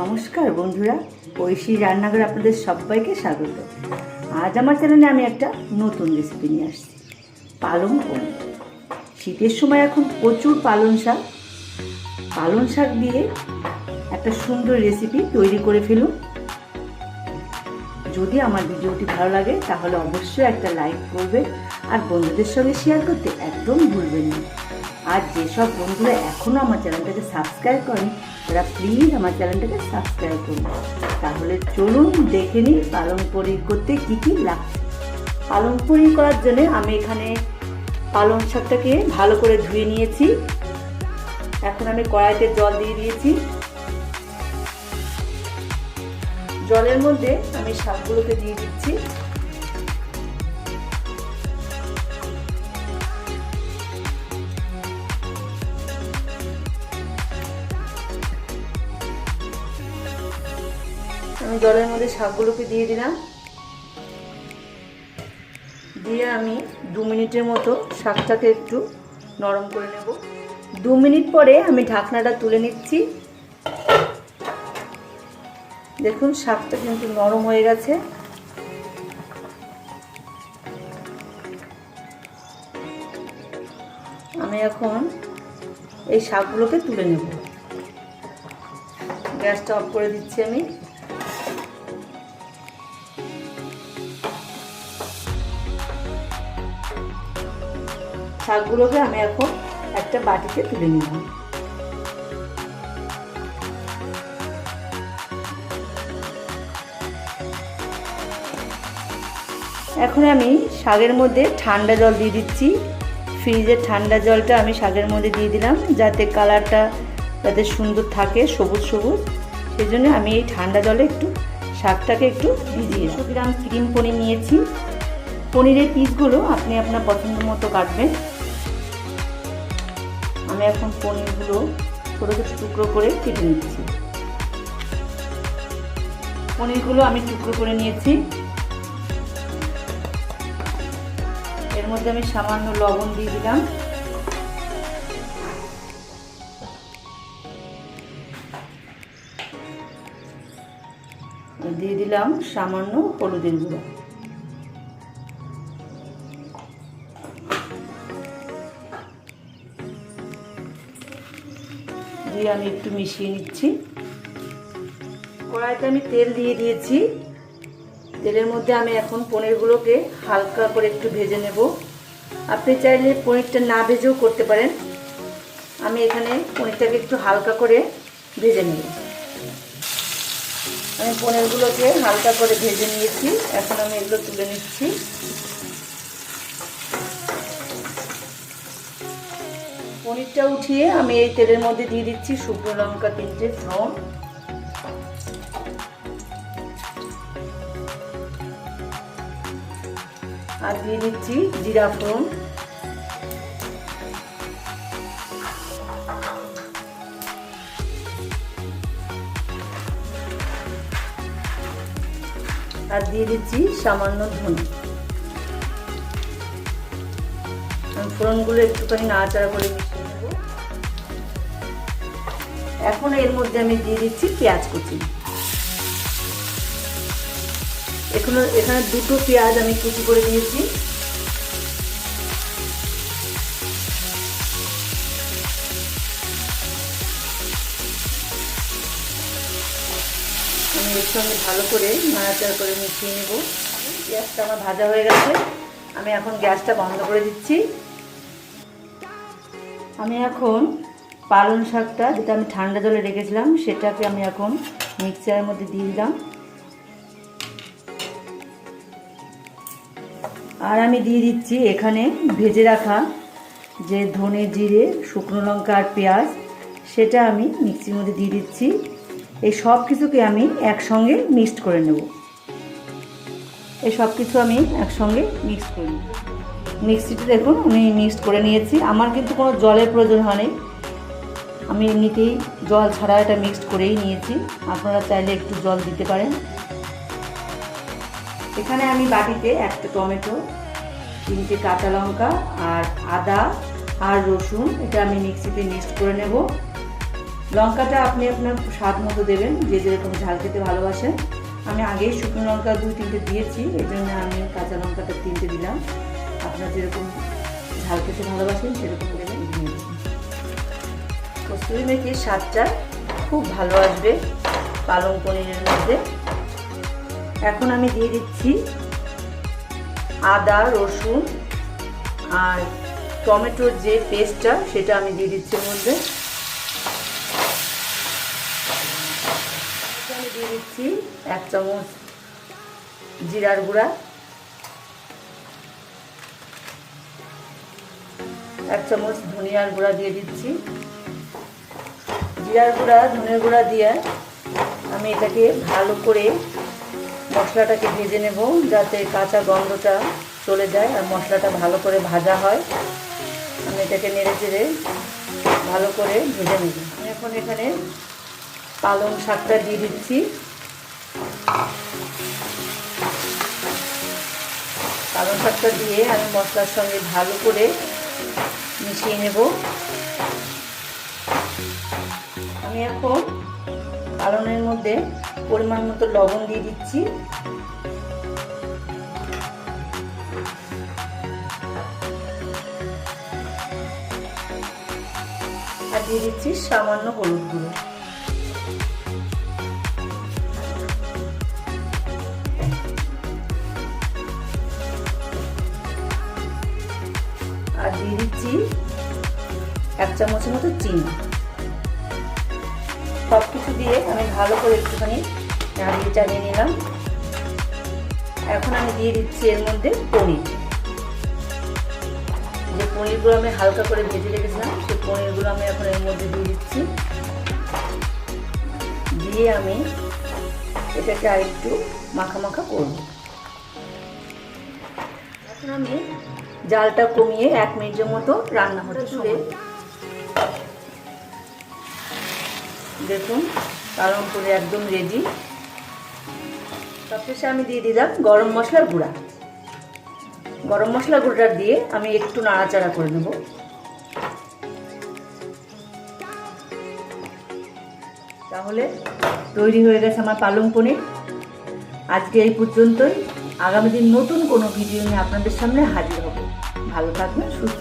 নমস্কার বন্ধুরা, ঐশী রান্নাঘর আপনাদের সবাইকে স্বাগত। আজ আমার চ্যানেলে আমি একটা নতুন রেসিপি নিয়ে আসছি, পালং পনির। শীতের সময় এখন প্রচুর পালং শাক। পালং শাক দিয়ে একটা সুন্দর রেসিপি তৈরি করে ফেলুন। যদি আমার ভিডিওটি ভালো লাগে, তাহলে অবশ্যই একটা লাইক করবে আর বন্ধুদের সঙ্গে শেয়ার করতে একদম ভুলবেন না। আর যেসব বন্ধুরা এখনও আমার চ্যানেলটাকে সাবস্ক্রাইব করেন, তারা প্লিজ আমার চ্যানেলটাকে সাবস্ক্রাইব করুন। তাহলে চলুন দেখে নিই পালং পনির করতে কী কী লাগছে। পালং পনির করার জন্য আমি এখানে পালং শাকটাকে ভালো করে ধুয়ে নিয়েছি। এখন আমি কড়াইতে জল দিয়ে দিয়েছি। জলের মধ্যে আমি শাকগুলোকে দিয়ে দিচ্ছি। আমি জলের মধ্যে শাকগুলোকে দিয়ে দিলাম। দিয়ে আমি দু মিনিটের মতো শাকটাকে একটু নরম করে নেব। দু মিনিট পরে আমি ঢাকনাটা তুলে নিচ্ছি। দেখুন, শাকটা কিন্তু নরম হয়ে গেছে। আমি এখন এই শাকগুলোকে তুলে নেব। গ্যাসটা অফ করে দিচ্ছি আমি। শাকগুলোকে আমি এখন একটা বাটিতে তুলে নিলাম এখন আমি শাকের মধ্যে ঠান্ডা জল দিয়ে দিচ্ছি। ফ্রিজের ঠান্ডা জলটা আমি শাকের মধ্যে দিয়ে দিলাম যাতে কালারটা যাতে সুন্দর থাকে, সবুজ সবুজ। সেই আমি এই ঠান্ডা জলে একটু শাকটাকে একটু ভিজিয়ে একশো গ্রাম ক্রিম পনির নিয়েছি। পনিরের পিসগুলো আপনি আপনার পছন্দ মতো কাটবেন। আমি এখন পনিরগুলো ছোটো ছোটো টুকরো করে কেটে নিচ্ছি। পনিরগুলো আমি টুকরো করে নিয়েছি। এর মধ্যে আমি সামান্য লবণ দিয়ে দিলাম। দিয়ে দিলাম সামান্য হলুদের গুঁড়ো। দিয়ে আমি একটু মিশিয়ে নিচ্ছি। কড়াইতে আমি তেল দিয়ে দিয়েছি। তেলের মধ্যে আমি এখন পনিরগুলোকে হালকা করে একটু ভেজে নেব। আপনি চাইলে পনিরটা না ভেজেও করতে পারেন। আমি এখানে পনিরটাকে একটু হালকা করে ভেজে নেব। আমি পনিরগুলোকে হালকা করে ভেজে নিয়েছি। এখন আমি এগুলো তুলে নিচ্ছি। পনিরটা উঠিয়ে আমি এই তেলের মধ্যে দিয়ে দিচ্ছি শুকনো লঙ্কা তিনটে ফ্রন আর দিয়ে দিচ্ছি জিরা ফোড়ন। আর দিয়ে দিচ্ছি সামান্য ধনে। ফোড়নগুলো একটুখানি নাড়াচাড়া করে নেব এখন এর মধ্যে আমি দিয়ে দিচ্ছি পেঁয়াজ কুচি। এখনও এখানে দুটো পেঁয়াজ আমি কুচি করে দিয়েছি আমি এর সঙ্গে ভালো করে নাড়াচাড়া করে মিশিয়ে নেব। পেঁয়াজটা আমার ভাজা হয়ে গেছে। আমি এখন গ্যাসটা বন্ধ করে দিচ্ছি। আমি এখন পালং শাকটা যেটা আমি ঠান্ডা জলে রেখেছিলাম, সেটাকে আমি এখন মিক্সারের মধ্যে দিয়ে দিলাম। আর আমি দিয়ে দিচ্ছি এখানে ভেজে রাখা যে ধনে জিরে, শুকনো লঙ্কা আর পেঁয়াজ, সেটা আমি মিক্সির মধ্যে দিয়ে দিচ্ছি। এই সব কিছুকে আমি একসঙ্গে মিক্সড করে নেব। এই সব কিছু আমি একসঙ্গে মিক্সড করে নেব। মিক্সিতে দেখুন, আমি মিক্সড করে নিয়েছি। আমার কিন্তু কোনো জলের প্রয়োজন হয়নি আমি এমনিতেই জল ছাড়া এটা মিক্সড করেই নিয়েছি। আপনারা চাইলে একটু জল দিতে পারেন। এখানে আমি বাটিতে একটা টমেটো, তিনটে কাঁচা লঙ্কা আর আদা আর রসুন, এটা আমি মিক্সিতে মিক্সড করে নেব। লঙ্কাটা আপনি আপনার স্বাদ মতো দেবেন, যে যেরকম ঝাল খেতে ভালোবাসেন। আমি আগেই শুকনো লঙ্কা দুই তিনটে দিয়েছি, এই জন্য আমি কাঁচা লঙ্কাটা তিনটে দিলাম। আপনার যেরকম ঝাল খেতে ভালোবাসেন, সেরকম কস্তুরি মেথির স্বাদটা খুব ভালো আসবে পালং পনিরের মধ্যে। এখন আমি দিয়ে দিচ্ছি আদা, রসুন আর টমেটোর যে পেস্টটা, সেটা আমি দিয়ে দিচ্ছি মধ্যে। আমি দিয়ে দিচ্ছি এক চামচ জিরার গুঁড়া, এক চামচ ধনিয়ার গুঁড়া দিয়ে দিচ্ছি। জিরার গুঁড়া, ধনের গুঁড়া দিয়ে আমি এটাকে ভালো করে মশলাটাকে ভেজে নেব যাতে কাঁচা গন্ধটা চলে যায় আর মশলাটা ভালো করে ভাজা হয়। আমি এটাকে নেড়ে চেড়ে ভালো করে ভেজে নেব। এখন এখানে পালং শাকটা দিয়ে দিচ্ছি। পালং শাকটা দিয়ে আমি মশলার সঙ্গে ভালো করে মিশিয়ে নেব। আমি এখন পালনের মধ্যে পরিমাণ মতো লবণ দিয়ে দিচ্ছি। আর দিয়ে দিচ্ছি সামান্য হলুদ গুঁড়ো। আর দিয়ে দিচ্ছি এক চামচের মতো চিনি। সব কিছু দিয়ে আমি ভালো করে একটুখানি নাড়িয়ে চালিয়ে নিলাম। এখন আমি দিয়ে দিচ্ছি এর মধ্যে পনির। যে পনিরগুলো আমি হালকা করে ভেজে রেখেছিলাম, সেই পনিরগুলো আমি এখন এর মধ্যে দিয়ে দিচ্ছি। দিয়ে আমি এটাকে আরেকটু মাখা মাখা করব। এখন আমি জালটা কমিয়ে এক মিনিটের মতো রান্না হতে শুরু দেখুন পালন করে একদম রেডি সবশেষে আমি দিয়ে দিলাম গরম মশলার গুঁড়া। গরম মশলা গুঁড়োটা দিয়ে আমি একটু নাড়াচাড়া করে নেব। তাহলে তৈরি হয়ে গেছে আমার পালং পনির। আজকে এই পর্যন্তই। আগামী দিন নতুন কোনো ভিডিও নিয়ে আপনাদের সামনে হাজির হব। ভালো থাকবেন, সুস্থ